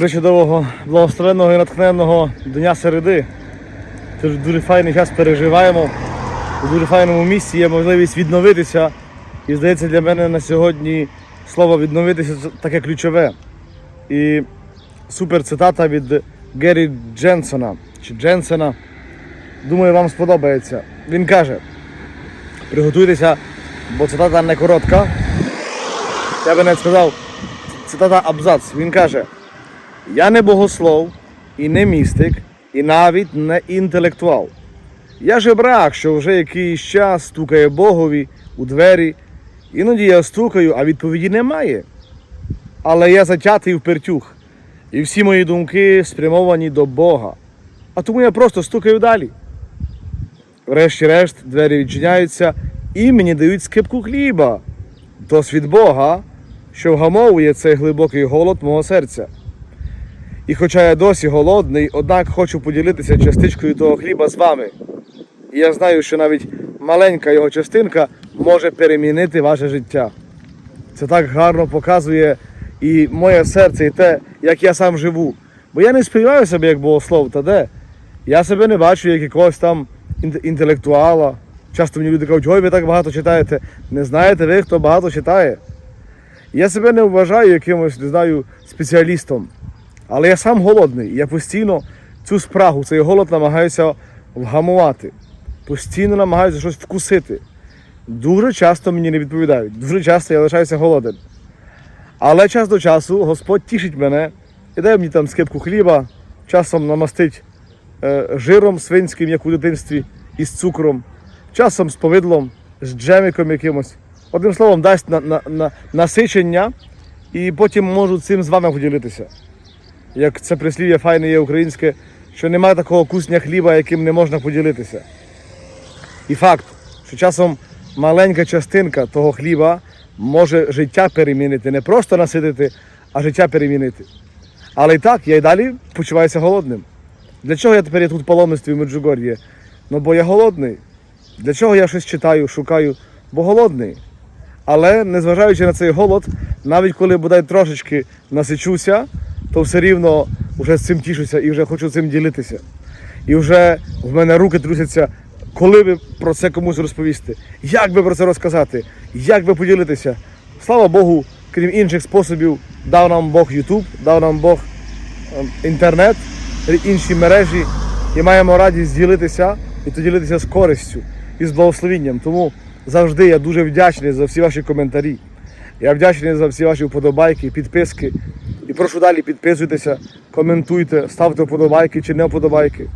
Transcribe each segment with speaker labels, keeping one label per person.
Speaker 1: причудового, благословенного і натхненного Дня середи. Тож дуже файний час переживаємо. У дуже файному місці є можливість відновитися. І здається, для мене на сьогодні слово відновитися таке ключове. І супер цитата від Геррі Дженсона чи Дженсена. Думаю, вам сподобається. Він каже: приготуйтеся, бо цитата не коротка. Я би навіть сказав, цитата абзац. Він каже: Я не богослов і не містик, і навіть не інтелектуал. Я жебрак, що вже якийсь час стукає Богові у двері. Іноді я стукаю, а відповіді немає. Але я затятий в пертюх, і всі мої думки спрямовані до Бога. А тому я просто стукаю далі. Врешті-решт, двері відчиняються і мені дають скипку хліба. Тос від Бога, що вгамовує цей глибокий голод мого серця. І хоча я досі голодний, однак хочу поділитися частичкою того хліба з вами. І я знаю, що навіть маленька його частинка може перемінити ваше життя. Це так гарно показує і моє серце, і те, як я сам живу. Бо я не сприймаю себе як богослов, та де. Я себе не бачу як якогось там інтелектуала. Часто мені люди кажуть, ой, ви так багато читаєте. Не знаєте ви, хто багато читає. Я себе не вважаю якимось, не знаю, спеціалістом. Але я сам голодний. Я постійно цю спрагу, цей голод намагаюся вгамувати. Постійно намагаюся щось вкусити. Дуже часто мені не відповідають. Дуже часто я лишаюся голоден. Але час до часу Господь тішить мене і дає мені там скипку хліба, часом намастить е, жиром свинським, як у дитинстві, із цукром, часом з повидлом, з джемиком якимось. Одним словом, дасть на, на, на, насичення, і потім можу цим з вами поділитися. Як це прислів'я файне є українське, що немає такого кусня хліба, яким не можна поділитися. І факт, що часом маленька частинка того хліба може життя перемінити, не просто наситити, а життя перемінити. Але і так, я й далі почуваюся голодним. Для чого я тепер є тут в паломництві в Меджугор'ї? Ну бо я голодний. Для чого я щось читаю, шукаю? Бо голодний. Але незважаючи на цей голод, навіть коли бодай трошечки насичуся, то все рівно вже з цим тішуся і вже хочу цим ділитися. І вже в мене руки трусяться, коли би про це комусь розповісти, як би про це розказати, як би поділитися. Слава Богу, крім інших способів, дав нам Бог YouTube, дав нам Бог ем, інтернет, інші мережі, і маємо радість ділитися і то ділитися з користю і з благословінням. Тому завжди я дуже вдячний за всі ваші коментарі. Я вдячний за всі ваші вподобайки, підписки. І прошу далі підписуйтеся, коментуйте, ставте вподобайки чи не вподобайки.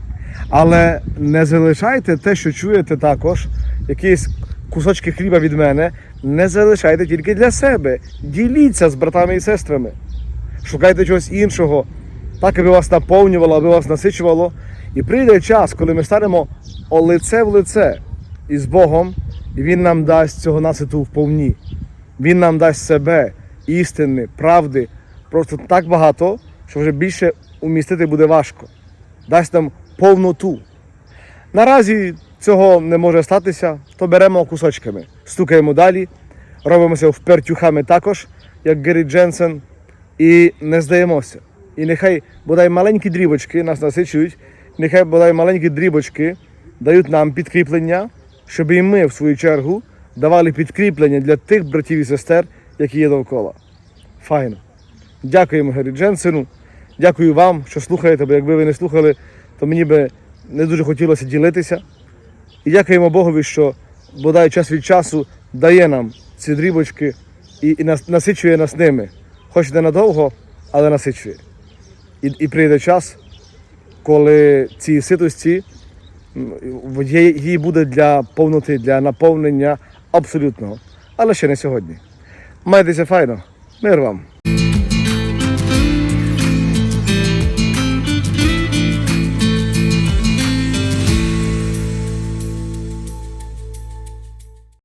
Speaker 1: Але не залишайте те, що чуєте також, якісь кусочки хліба від мене, не залишайте тільки для себе. Діліться з братами і сестрами. Шукайте чогось іншого, так аби вас наповнювало, аби вас насичувало. І прийде час, коли ми станемо лице в лице із Богом, і Він нам дасть цього наситу вповні. Він нам дасть себе, істини, правди, просто так багато, що вже більше умістити буде важко. Дасть нам повноту. Наразі цього не може статися, то беремо кусочками, стукаємо далі, робимося впертюхами також, як Гері Дженсен, і не здаємося. І нехай бодай маленькі дрібочки нас насичують, нехай бодай маленькі дрібочки дають нам підкріплення, щоб і ми, в свою чергу, давали підкріплення для тих братів і сестер, які є довкола. Файно. Дякуємо Гері Дженсену. Дякую вам, що слухаєте, бо якби ви не слухали, то мені би не дуже хотілося ділитися. І дякуємо Богові, що бодай час від часу дає нам ці дрібочки і, і нас, насичує нас ними. Хоч не надовго, але насичує. І, і прийде час, коли ці ситості їй буде для повноти, для наповнення абсолютного. Але ще не сьогодні. Майтеся файно. Мир вам.